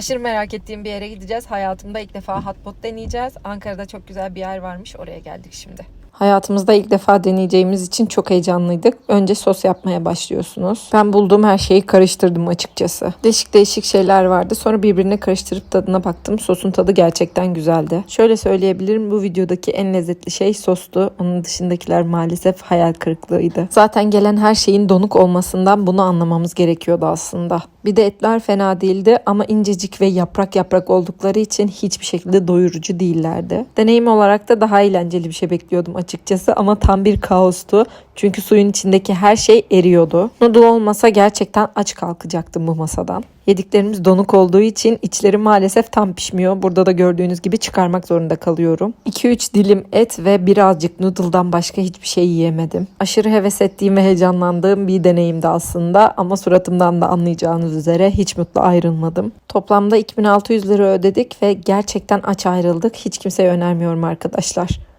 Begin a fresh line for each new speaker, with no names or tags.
Aşırı merak ettiğim bir yere gideceğiz. Hayatımda ilk defa hotpot deneyeceğiz. Ankara'da çok güzel bir yer varmış. Oraya geldik şimdi. Hayatımızda ilk defa deneyeceğimiz için çok heyecanlıydık. Önce sos yapmaya başlıyorsunuz. Ben bulduğum her şeyi karıştırdım açıkçası. Değişik değişik şeyler vardı. Sonra birbirine karıştırıp tadına baktım. Sosun tadı gerçekten güzeldi. Şöyle söyleyebilirim bu videodaki en lezzetli şey sostu. Onun dışındakiler maalesef hayal kırıklığıydı. Zaten gelen her şeyin donuk olmasından bunu anlamamız gerekiyordu aslında. Bir de etler fena değildi ama incecik ve yaprak yaprak oldukları için hiçbir şekilde doyurucu değillerdi. Deneyim olarak da daha eğlenceli bir şey bekliyordum açıkçası ama tam bir kaostu. Çünkü suyun içindeki her şey eriyordu. Noodle olmasa gerçekten aç kalkacaktım bu masadan. Yediklerimiz donuk olduğu için içleri maalesef tam pişmiyor. Burada da gördüğünüz gibi çıkarmak zorunda kalıyorum. 2-3 dilim et ve birazcık noodle'dan başka hiçbir şey yiyemedim. Aşırı heves ettiğim ve heyecanlandığım bir deneyimdi aslında ama suratımdan da anlayacağınız üzere hiç mutlu ayrılmadım. Toplamda 2600 lira ödedik ve gerçekten aç ayrıldık. Hiç kimseye önermiyorum arkadaşlar.